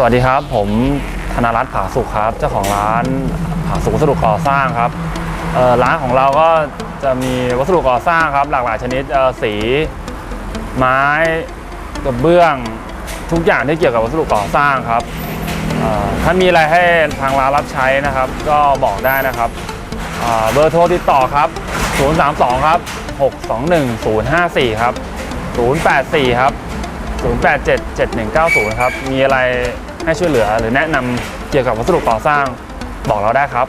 สวัสดีครับ ผมธนรัตน์ผาสุขครับ เจ้าของร้านผาสุขวัสดุก่อสร้างครับร้านของเราก็จะมีวัสดุก่อสร้างครับ หลากหลายชนิดสี ไม้กระเบื้องทุกอย่างที่เกี่ยวกับวัสดุก่อสร้างครับถ้ามีอะไรให้ทางร้านรับใช้นะครับ ก็บอกได้นะครับเบอร์โทรติดต่อครับ 032 ครับ 621 054 ครับ 084 ครับ 087790 ครับ มีอะไร ให้ช่วยเหลือ หรือแนะนำเกี่ยวกับวัสดุก่อสร้างบอกเราได้ครับ